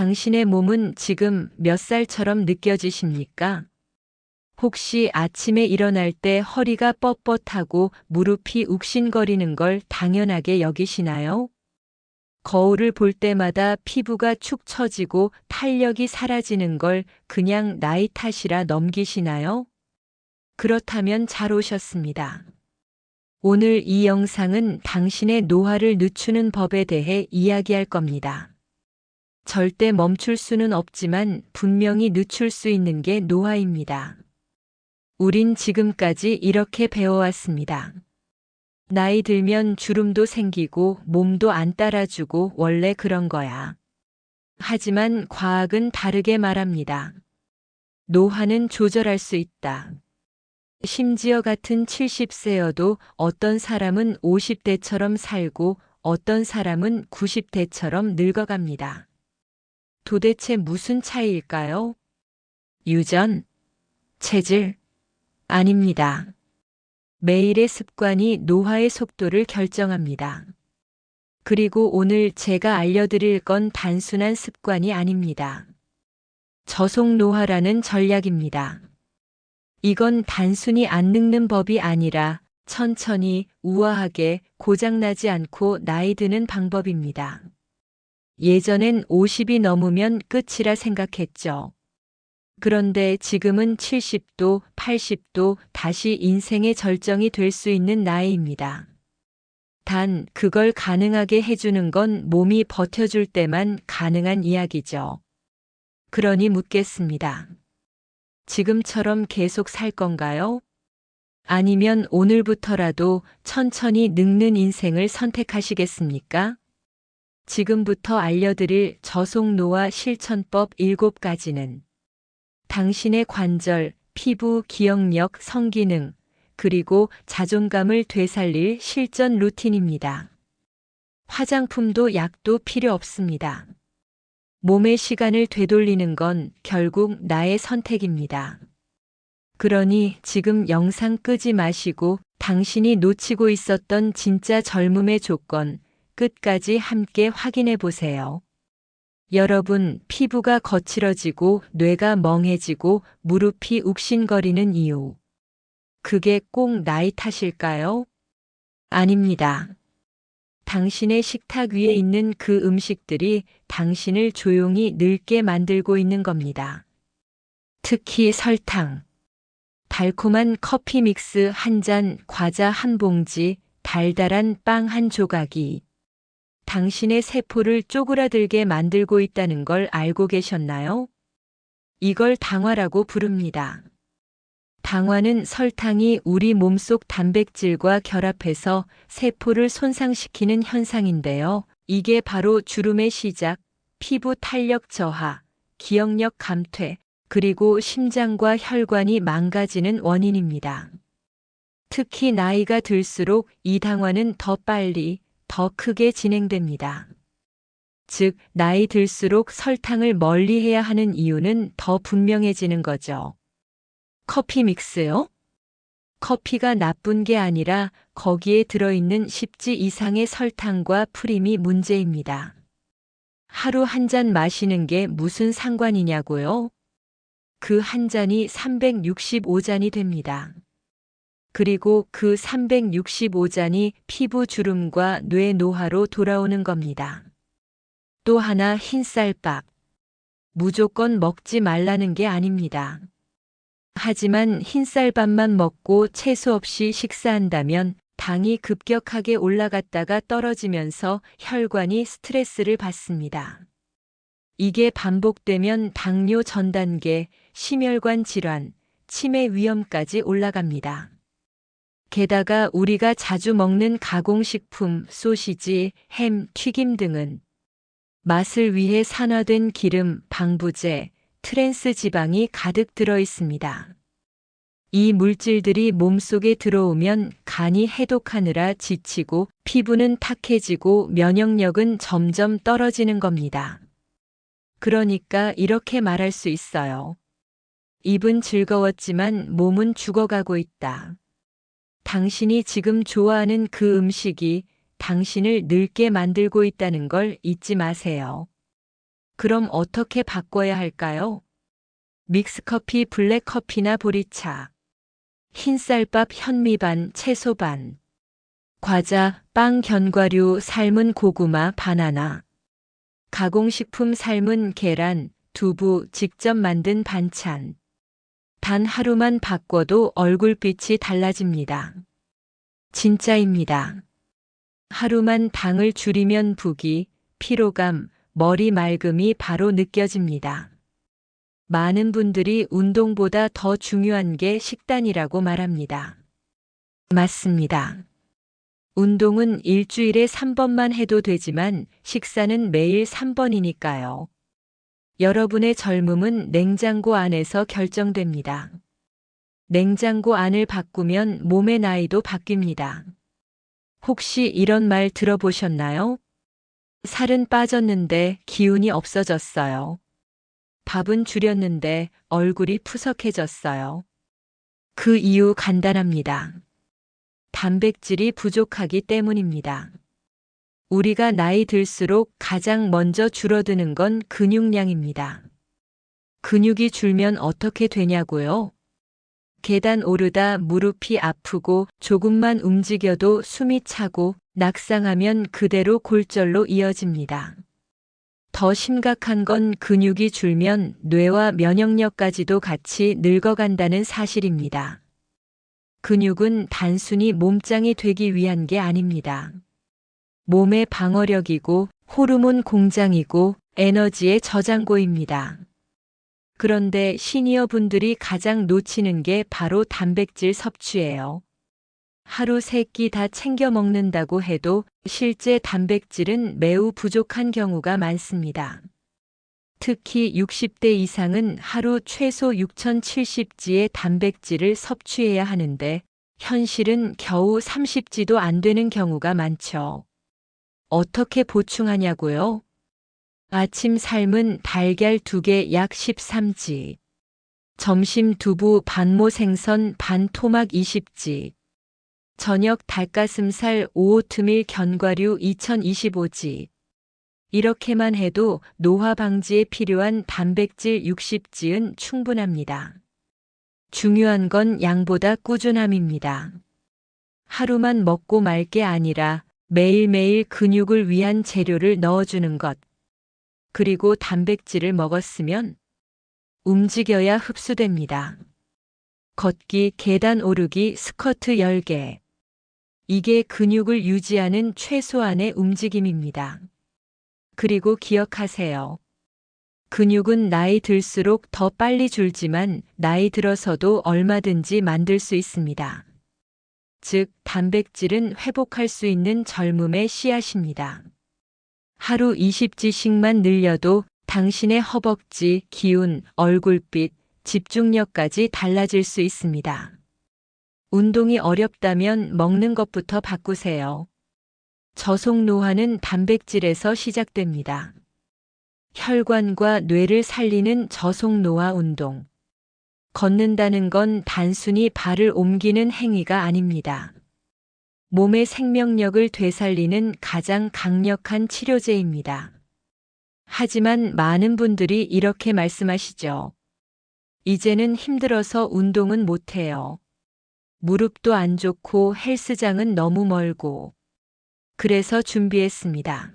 당신의 몸은 지금 몇 살처럼 느껴지십니까? 혹시 아침에 일어날 때 허리가 뻣뻣하고 무릎이 욱신거리는 걸 당연하게 여기시나요? 거울을 볼 때마다 피부가 축 처지고 탄력이 사라지는 걸 그냥 나이 탓이라 넘기시나요? 그렇다면 잘 오셨습니다. 오늘 이 영상은 당신의 노화를 늦추는 법에 대해 이야기할 겁니다. 절대 멈출 수는 없지만 분명히 늦출 수 있는 게 노화입니다. 우린 지금까지 이렇게 배워왔습니다. 나이 들면 주름도 생기고 몸도 안 따라주고 원래 그런 거야. 하지만 과학은 다르게 말합니다. 노화는 조절할 수 있다. 심지어 같은 70세여도 어떤 사람은 50대처럼 살고 어떤 사람은 90대처럼 늙어갑니다. 도대체 무슨 차이일까요? 유전, 체질, 아닙니다. 매일의 습관이 노화의 속도를 결정합니다. 그리고 오늘 제가 알려드릴 건 단순한 습관이 아닙니다. 저속 노화라는 전략입니다. 이건 단순히 안 늙는 법이 아니라 천천히 우아하게 고장나지 않고 나이 드는 방법입니다. 예전엔 50이 넘으면 끝이라 생각했죠. 그런데 지금은 70도, 80도 다시 인생의 절정이 될 수 있는 나이입니다. 단, 그걸 가능하게 해주는 건 몸이 버텨줄 때만 가능한 이야기죠. 그러니 묻겠습니다. 지금처럼 계속 살 건가요? 아니면 오늘부터라도 천천히 늙는 인생을 선택하시겠습니까? 지금부터 알려드릴 저속노화 실천법 7가지는 당신의 관절, 피부, 기억력, 성기능, 그리고 자존감을 되살릴 실전 루틴입니다. 화장품도 약도 필요 없습니다. 몸의 시간을 되돌리는 건 결국 나의 선택입니다. 그러니 지금 영상 끄지 마시고 당신이 놓치고 있었던 진짜 젊음의 조건 끝까지 함께 확인해 보세요. 여러분, 피부가 거칠어지고 뇌가 멍해지고 무릎이 욱신거리는 이유. 그게 꼭 나이 탓일까요? 아닙니다. 당신의 식탁 위에 있는 그 음식들이 당신을 조용히 늙게 만들고 있는 겁니다. 특히 설탕. 달콤한 커피 믹스 한 잔, 과자 한 봉지, 달달한 빵 한 조각이 당신의 세포를 쪼그라들게 만들고 있다는 걸 알고 계셨나요? 이걸 당화라고 부릅니다. 당화는 설탕이 우리 몸속 단백질과 결합해서 세포를 손상시키는 현상인데요. 이게 바로 주름의 시작, 피부 탄력 저하, 기억력 감퇴, 그리고 심장과 혈관이 망가지는 원인입니다. 특히 나이가 들수록 이 당화는 더 빨리, 더 크게 진행됩니다. 즉, 나이 들수록 설탕을 멀리 해야 하는 이유는 더 분명해지는 거죠. 커피 믹스요? 커피가 나쁜 게 아니라 거기에 들어있는 10지 이상의 설탕과 프림이 문제입니다. 하루 한 잔 마시는 게 무슨 상관이냐고요? 그 한 잔이 365잔이 됩니다. 그리고 그 365잔이 피부 주름과 뇌 노화로 돌아오는 겁니다. 또 하나 흰쌀밥. 무조건 먹지 말라는 게 아닙니다. 하지만 흰쌀밥만 먹고 채소 없이 식사한다면 당이 급격하게 올라갔다가 떨어지면서 혈관이 스트레스를 받습니다. 이게 반복되면 당뇨 전 단계, 심혈관 질환, 치매 위험까지 올라갑니다. 게다가 우리가 자주 먹는 가공식품, 소시지, 햄, 튀김 등은 맛을 위해 산화된 기름, 방부제, 트랜스 지방이 가득 들어 있습니다. 이 물질들이 몸속에 들어오면 간이 해독하느라 지치고 피부는 탁해지고 면역력은 점점 떨어지는 겁니다. 그러니까 이렇게 말할 수 있어요. 입은 즐거웠지만 몸은 죽어가고 있다. 당신이 지금 좋아하는 그 음식이 당신을 늙게 만들고 있다는 걸 잊지 마세요. 그럼 어떻게 바꿔야 할까요? 믹스커피, 블랙커피나 보리차. 흰쌀밥, 현미반, 채소반. 과자, 빵, 견과류, 삶은 고구마, 바나나. 가공식품 삶은 계란, 두부, 직접 만든 반찬. 단 하루만 바꿔도 얼굴빛이 달라집니다. 진짜입니다. 하루만 당을 줄이면 부기, 피로감, 머리 맑음이 바로 느껴집니다. 많은 분들이 운동보다 더 중요한 게 식단이라고 말합니다. 맞습니다. 운동은 일주일에 3번만 해도 되지만 식사는 매일 3번이니까요. 여러분의 젊음은 냉장고 안에서 결정됩니다. 냉장고 안을 바꾸면 몸의 나이도 바뀝니다. 혹시 이런 말 들어보셨나요? 살은 빠졌는데 기운이 없어졌어요. 밥은 줄였는데 얼굴이 푸석해졌어요. 그 이유 간단합니다. 단백질이 부족하기 때문입니다. 우리가 나이 들수록 가장 먼저 줄어드는 건 근육량입니다. 근육이 줄면 어떻게 되냐고요? 계단 오르다 무릎이 아프고 조금만 움직여도 숨이 차고 낙상하면 그대로 골절로 이어집니다. 더 심각한 건 근육이 줄면 뇌와 면역력까지도 같이 늙어간다는 사실입니다. 근육은 단순히 몸짱이 되기 위한 게 아닙니다. 몸의 방어력이고 호르몬 공장이고 에너지의 저장고입니다. 그런데 시니어 분들이 가장 놓치는 게 바로 단백질 섭취예요. 하루 세끼다 챙겨 먹는다고 해도 실제 단백질은 매우 부족한 경우가 많습니다. 특히 60대 이상은 하루 최소 6,070지의 단백질을 섭취해야 하는데 현실은 겨우 30지도 안 되는 경우가 많죠. 어떻게 보충하냐고요? 아침 삶은 달걀 2개 약 13지. 점심 두부 반모 생선 반 토막 20지. 저녁 닭가슴살 오오트밀 견과류 2025지. 이렇게만 해도 노화 방지에 필요한 단백질 60지은 충분합니다. 중요한 건 양보다 꾸준함입니다. 하루만 먹고 말 게 아니라 매일매일 근육을 위한 재료를 넣어주는 것. 그리고 단백질을 먹었으면 움직여야 흡수됩니다. 걷기, 계단 오르기, 스쿼트 10개. 이게 근육을 유지하는 최소한의 움직임입니다. 그리고 기억하세요. 근육은 나이 들수록 더 빨리 줄지만 나이 들어서도 얼마든지 만들 수 있습니다. 즉, 단백질은 회복할 수 있는 젊음의 씨앗입니다. 하루 20지씩만 늘려도 당신의 허벅지, 기운, 얼굴빛, 집중력까지 달라질 수 있습니다. 운동이 어렵다면 먹는 것부터 바꾸세요. 저속 노화는 단백질에서 시작됩니다. 혈관과 뇌를 살리는 저속 노화 운동. 걷는다는 건 단순히 발을 옮기는 행위가 아닙니다. 몸의 생명력을 되살리는 가장 강력한 치료제입니다. 하지만 많은 분들이 이렇게 말씀하시죠. 이제는 힘들어서 운동은 못해요. 무릎도 안 좋고 헬스장은 너무 멀고. 그래서 준비했습니다.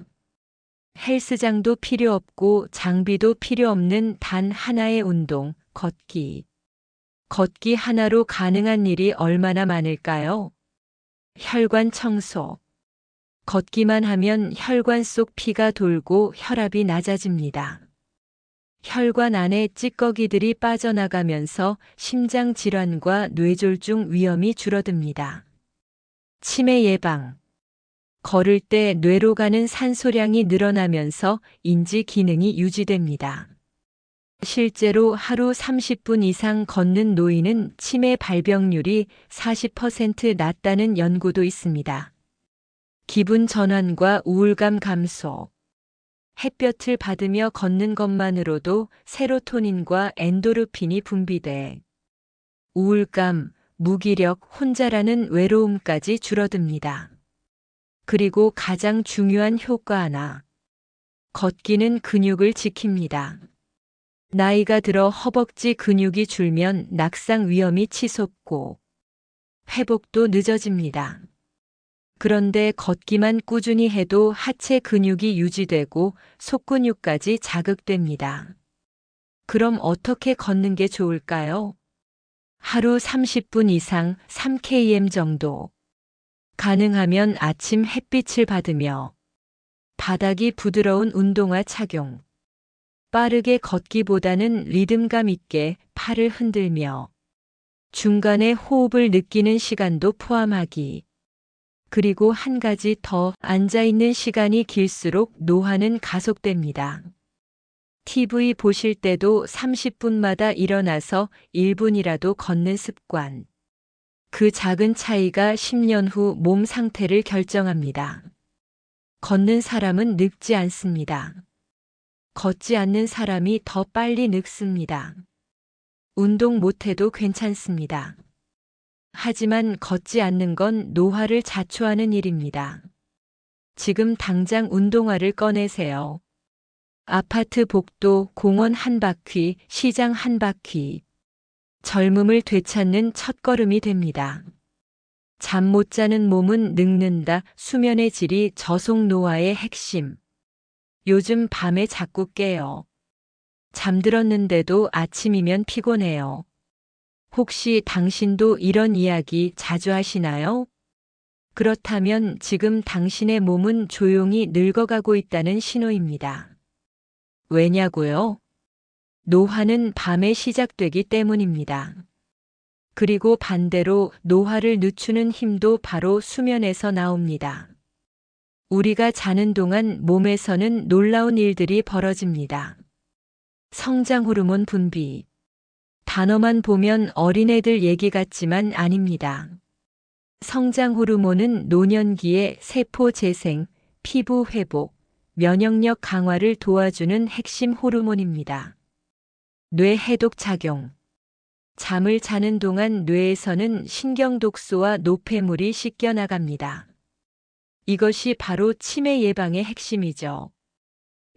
헬스장도 필요 없고 장비도 필요 없는 단 하나의 운동, 걷기. 걷기 하나로 가능한 일이 얼마나 많을까요? 혈관 청소. 걷기만 하면 혈관 속 피가 돌고 혈압이 낮아집니다. 혈관 안에 찌꺼기들이 빠져나가면서 심장 질환과 뇌졸중 위험이 줄어듭니다. 치매 예방. 걸을 때 뇌로 가는 산소량이 늘어나면서 인지 기능이 유지됩니다. 실제로 하루 30분 이상 걷는 노인은 치매 발병률이 40% 낮다는 연구도 있습니다. 기분 전환과 우울감 감소. 햇볕을 받으며 걷는 것만으로도 세로토닌과 엔도르핀이 분비돼 우울감, 무기력, 혼자라는 외로움까지 줄어듭니다. 그리고 가장 중요한 효과 하나. 걷기는 근육을 지킵니다. 나이가 들어 허벅지 근육이 줄면 낙상 위험이 치솟고 회복도 늦어집니다. 그런데 걷기만 꾸준히 해도 하체 근육이 유지되고 속근육까지 자극됩니다. 그럼 어떻게 걷는 게 좋을까요? 하루 30분 이상 3km 정도. 가능하면 아침 햇빛을 받으며 바닥이 부드러운 운동화 착용. 빠르게 걷기보다는 리듬감 있게 팔을 흔들며 중간에 호흡을 느끼는 시간도 포함하기. 그리고 한 가지 더 앉아있는 시간이 길수록 노화는 가속됩니다. TV 보실 때도 30분마다 일어나서 1분이라도 걷는 습관. 그 작은 차이가 10년 후 몸 상태를 결정합니다. 걷는 사람은 늙지 않습니다. 걷지 않는 사람이 더 빨리 늙습니다. 운동 못해도 괜찮습니다. 하지만 걷지 않는 건 노화를 자초하는 일입니다. 지금 당장 운동화를 꺼내세요. 아파트 복도, 공원 한 바퀴, 시장 한 바퀴. 젊음을 되찾는 첫걸음이 됩니다. 잠 못 자는 몸은 늙는다. 수면의 질이 저속 노화의 핵심. 요즘 밤에 자꾸 깨요. 잠들었는데도 아침이면 피곤해요. 혹시 당신도 이런 이야기 자주 하시나요? 그렇다면 지금 당신의 몸은 조용히 늙어가고 있다는 신호입니다. 왜냐고요? 노화는 밤에 시작되기 때문입니다. 그리고 반대로 노화를 늦추는 힘도 바로 수면에서 나옵니다. 우리가 자는 동안 몸에서는 놀라운 일들이 벌어집니다. 성장 호르몬 분비. 단어만 보면 어린애들 얘기 같지만 아닙니다. 성장 호르몬은 노년기의 세포 재생, 피부 회복, 면역력 강화를 도와주는 핵심 호르몬입니다. 뇌 해독 작용. 잠을 자는 동안 뇌에서는 신경 독소와 노폐물이 씻겨 나갑니다. 이것이 바로 치매 예방의 핵심이죠.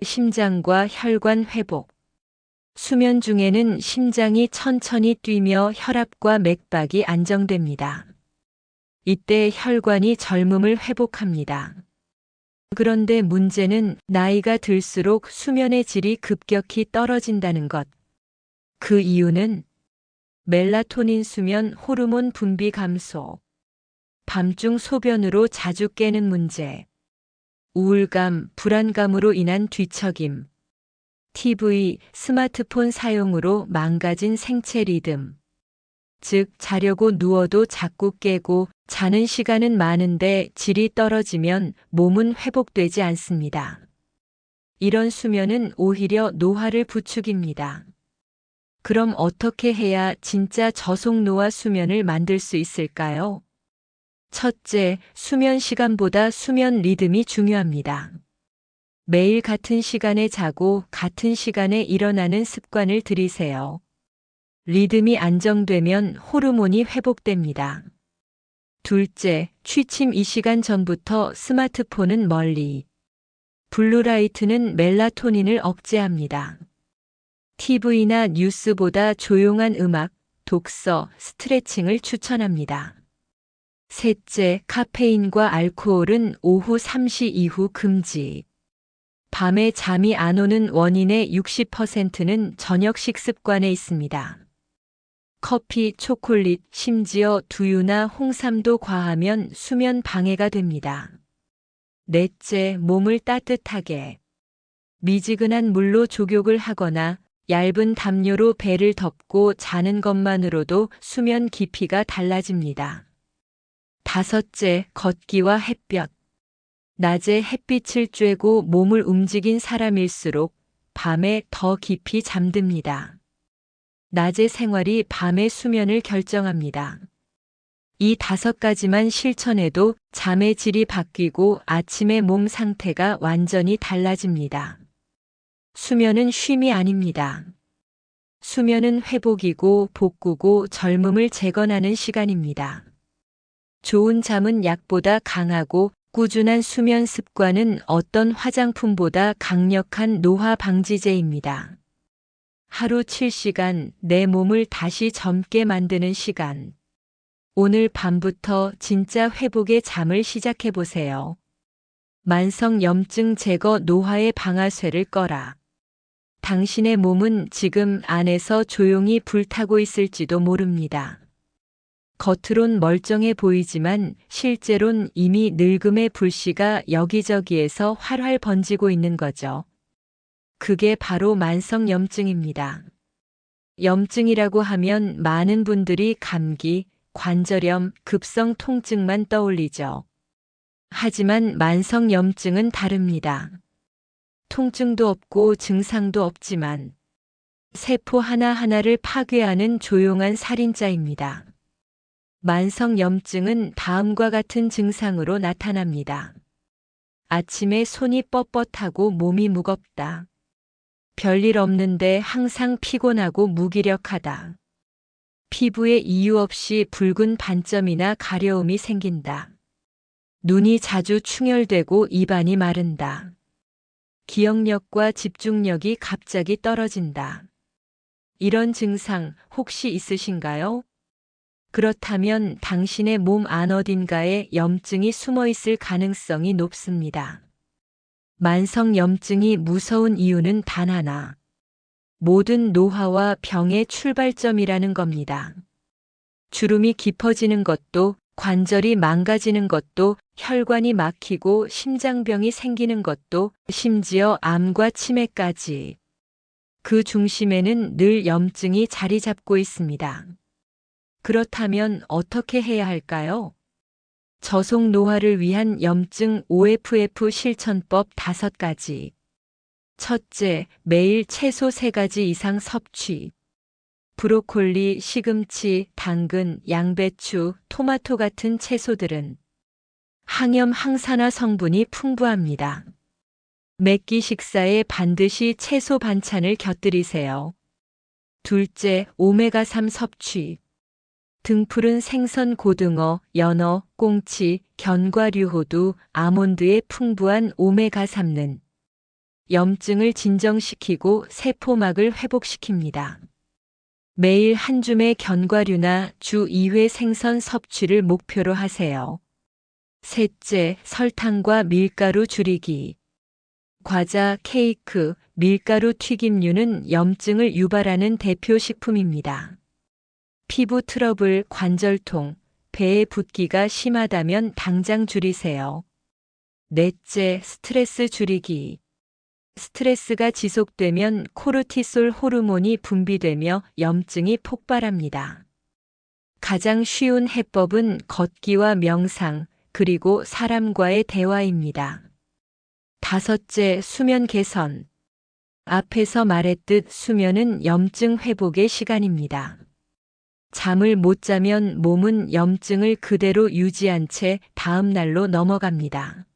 심장과 혈관 회복. 수면 중에는 심장이 천천히 뛰며 혈압과 맥박이 안정됩니다. 이때 혈관이 젊음을 회복합니다. 그런데 문제는 나이가 들수록 수면의 질이 급격히 떨어진다는 것. 그 이유는 멜라토닌 수면 호르몬 분비 감소, 밤중 소변으로 자주 깨는 문제, 우울감, 불안감으로 인한 뒤척임, TV, 스마트폰 사용으로 망가진 생체 리듬. 즉, 자려고 누워도 자꾸 깨고 자는 시간은 많은데 질이 떨어지면 몸은 회복되지 않습니다. 이런 수면은 오히려 노화를 부추깁니다. 그럼 어떻게 해야 진짜 저속노화 수면을 만들 수 있을까요? 첫째, 수면 시간보다 수면 리듬이 중요합니다. 매일 같은 시간에 자고 같은 시간에 일어나는 습관을 들이세요. 리듬이 안정되면 호르몬이 회복됩니다. 둘째, 취침 2시간 전부터 스마트폰은 멀리. 블루라이트는 멜라토닌을 억제합니다. TV나 뉴스보다 조용한 음악, 독서, 스트레칭을 추천합니다. 셋째, 카페인과 알코올은 오후 3시 이후 금지. 밤에 잠이 안 오는 원인의 60%는 저녁 식습관에 있습니다. 커피, 초콜릿, 심지어 두유나 홍삼도 과하면 수면 방해가 됩니다. 넷째, 몸을 따뜻하게. 미지근한 물로 족욕을 하거나 얇은 담요로 배를 덮고 자는 것만으로도 수면 깊이가 달라집니다. 다섯째, 걷기와 햇볕. 낮에 햇빛을 쬐고 몸을 움직인 사람일수록 밤에 더 깊이 잠듭니다. 낮의 생활이 밤의 수면을 결정합니다. 이 다섯 가지만 실천해도 잠의 질이 바뀌고 아침의 몸 상태가 완전히 달라집니다. 수면은 쉼이 아닙니다. 수면은 회복이고 복구고 젊음을 재건하는 시간입니다. 좋은 잠은 약보다 강하고 꾸준한 수면 습관은 어떤 화장품보다 강력한 노화 방지제입니다. 하루 7시간 내 몸을 다시 젊게 만드는 시간. 오늘 밤부터 진짜 회복의 잠을 시작해 보세요. 만성 염증 제거 노화의 방아쇠를 꺼라. 당신의 몸은 지금 안에서 조용히 불타고 있을지도 모릅니다. 겉으론 멀쩡해 보이지만 실제론 이미 늙음의 불씨가 여기저기에서 활활 번지고 있는 거죠. 그게 바로 만성 염증입니다. 염증이라고 하면 많은 분들이 감기, 관절염, 급성 통증만 떠올리죠. 하지만 만성 염증은 다릅니다. 통증도 없고 증상도 없지만 세포 하나하나를 파괴하는 조용한 살인자입니다. 만성 염증은 다음과 같은 증상으로 나타납니다. 아침에 손이 뻣뻣하고 몸이 무겁다. 별일 없는데 항상 피곤하고 무기력하다. 피부에 이유 없이 붉은 반점이나 가려움이 생긴다. 눈이 자주 충혈되고 입안이 마른다. 기억력과 집중력이 갑자기 떨어진다. 이런 증상 혹시 있으신가요? 그렇다면 당신의 몸 안 어딘가에 염증이 숨어 있을 가능성이 높습니다. 만성 염증이 무서운 이유는 단 하나. 모든 노화와 병의 출발점이라는 겁니다. 주름이 깊어지는 것도, 관절이 망가지는 것도, 혈관이 막히고 심장병이 생기는 것도, 심지어 암과 치매까지. 그 중심에는 늘 염증이 자리 잡고 있습니다. 그렇다면 어떻게 해야 할까요? 저속 노화를 위한 염증 OFF 실천법 5가지. 첫째, 매일 최소 3가지 이상 섭취. 브로콜리, 시금치, 당근, 양배추, 토마토 같은 채소들은 항염 항산화 성분이 풍부합니다. 매끼 식사에 반드시 채소 반찬을 곁들이세요. 둘째, 오메가3 섭취. 등푸른 생선 고등어, 연어, 꽁치, 견과류호두, 아몬드의 풍부한 오메가3는 염증을 진정시키고 세포막을 회복시킵니다. 매일 한 줌의 견과류나 주 2회 생선 섭취를 목표로 하세요. 셋째, 설탕과 밀가루 줄이기. 과자, 케이크, 밀가루 튀김류는 염증을 유발하는 대표 식품입니다. 피부 트러블, 관절통, 배에 붓기가 심하다면 당장 줄이세요. 넷째, 스트레스 줄이기. 스트레스가 지속되면 코르티솔 호르몬이 분비되며 염증이 폭발합니다. 가장 쉬운 해법은 걷기와 명상, 그리고 사람과의 대화입니다. 다섯째, 수면 개선. 앞에서 말했듯 수면은 염증 회복의 시간입니다. 잠을 못 자면 몸은 염증을 그대로 유지한 채 다음 날로 넘어갑니다.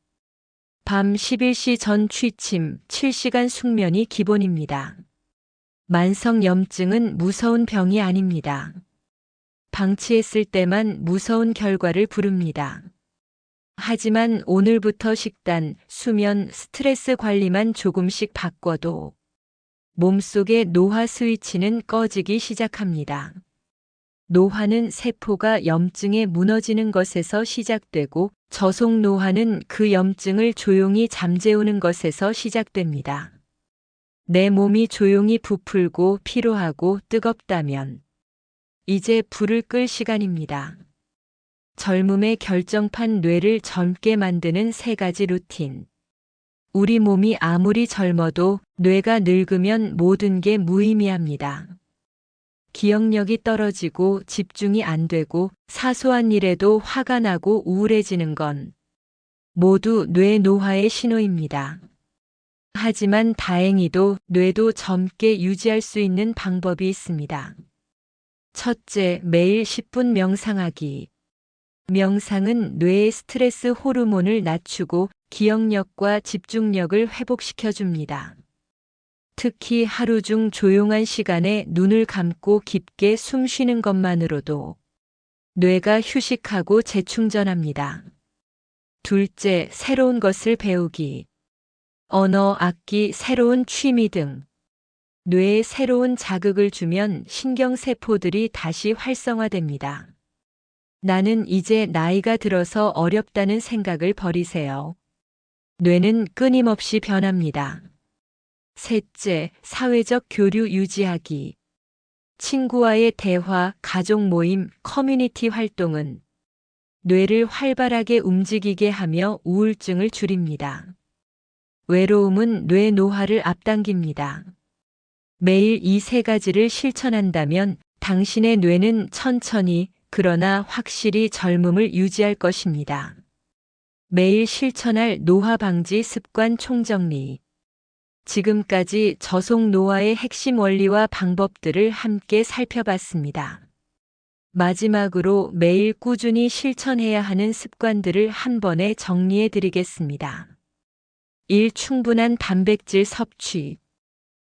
밤 11시 전 취침, 7시간 숙면이 기본입니다. 만성 염증은 무서운 병이 아닙니다. 방치했을 때만 무서운 결과를 부릅니다. 하지만 오늘부터 식단, 수면, 스트레스 관리만 조금씩 바꿔도 몸속의 노화 스위치는 꺼지기 시작합니다. 노화는 세포가 염증에 무너지는 것에서 시작되고 저속 노화는 그 염증을 조용히 잠재우는 것에서 시작됩니다. 내 몸이 조용히 부풀고 피로하고 뜨겁다면 이제 불을 끌 시간입니다. 젊음의 결정판 뇌를 젊게 만드는 세 가지 루틴. 우리 몸이 아무리 젊어도 뇌가 늙으면 모든 게 무의미합니다. 기억력이 떨어지고 집중이 안 되고 사소한 일에도 화가 나고 우울해지는 건 모두 뇌 노화의 신호입니다. 하지만 다행히도 뇌도 젊게 유지할 수 있는 방법이 있습니다. 첫째, 매일 10분 명상하기. 명상은 뇌의 스트레스 호르몬을 낮추고 기억력과 집중력을 회복시켜 줍니다. 특히 하루 중 조용한 시간에 눈을 감고 깊게 숨 쉬는 것만으로도 뇌가 휴식하고 재충전합니다. 둘째, 새로운 것을 배우기. 언어, 악기, 새로운 취미 등. 뇌에 새로운 자극을 주면 신경세포들이 다시 활성화됩니다. 나는 이제 나이가 들어서 어렵다는 생각을 버리세요. 뇌는 끊임없이 변합니다. 셋째, 사회적 교류 유지하기. 친구와의 대화, 가족 모임, 커뮤니티 활동은 뇌를 활발하게 움직이게 하며 우울증을 줄입니다. 외로움은 뇌 노화를 앞당깁니다. 매일 이 세 가지를 실천한다면 당신의 뇌는 천천히 그러나 확실히 젊음을 유지할 것입니다. 매일 실천할 노화 방지 습관 총정리. 지금까지 저속 노화의 핵심 원리와 방법들을 함께 살펴봤습니다. 마지막으로 매일 꾸준히 실천해야 하는 습관들을 한 번에 정리해 드리겠습니다. 1. 충분한 단백질 섭취.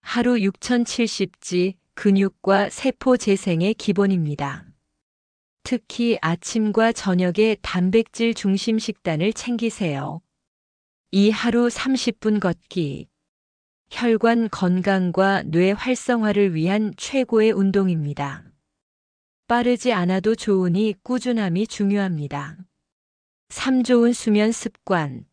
하루 6070지 근육과 세포 재생의 기본입니다. 특히 아침과 저녁에 단백질 중심 식단을 챙기세요. 2. 하루 30분 걷기. 혈관 건강과 뇌 활성화를 위한 최고의 운동입니다. 빠르지 않아도 좋으니 꾸준함이 중요합니다. 3. 좋은 수면 습관.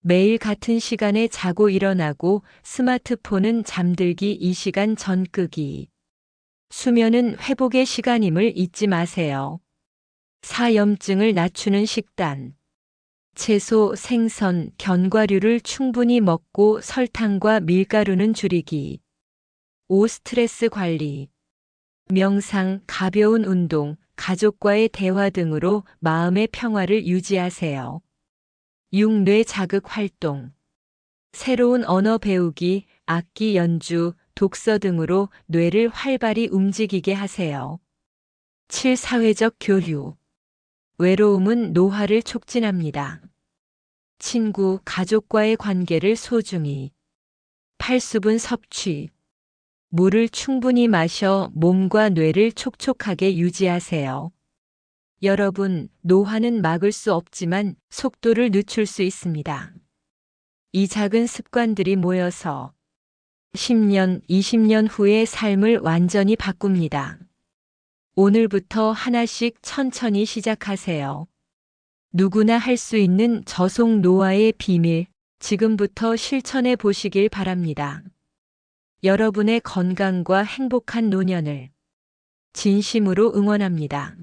매일 같은 시간에 자고 일어나고 스마트폰은 잠들기 이 시간 전 끄기. 수면은 회복의 시간임을 잊지 마세요. 4. 염증을 낮추는 식단. 채소, 생선, 견과류를 충분히 먹고 설탕과 밀가루는 줄이기. 5. 스트레스 관리. 명상, 가벼운 운동, 가족과의 대화 등으로 마음의 평화를 유지하세요. 6. 뇌 자극 활동. 새로운 언어 배우기, 악기 연주, 독서 등으로 뇌를 활발히 움직이게 하세요. 7. 사회적 교류. 외로움은 노화를 촉진합니다. 친구, 가족과의 관계를 소중히. 8. 수분 섭취. 물을 충분히 마셔 몸과 뇌를 촉촉하게 유지하세요. 여러분, 노화는 막을 수 없지만 속도를 늦출 수 있습니다. 이 작은 습관들이 모여서 10년, 20년 후의 삶을 완전히 바꿉니다. 오늘부터 하나씩 천천히 시작하세요. 누구나 할 수 있는 저속 노화의 비밀, 지금부터 실천해 보시길 바랍니다. 여러분의 건강과 행복한 노년을 진심으로 응원합니다.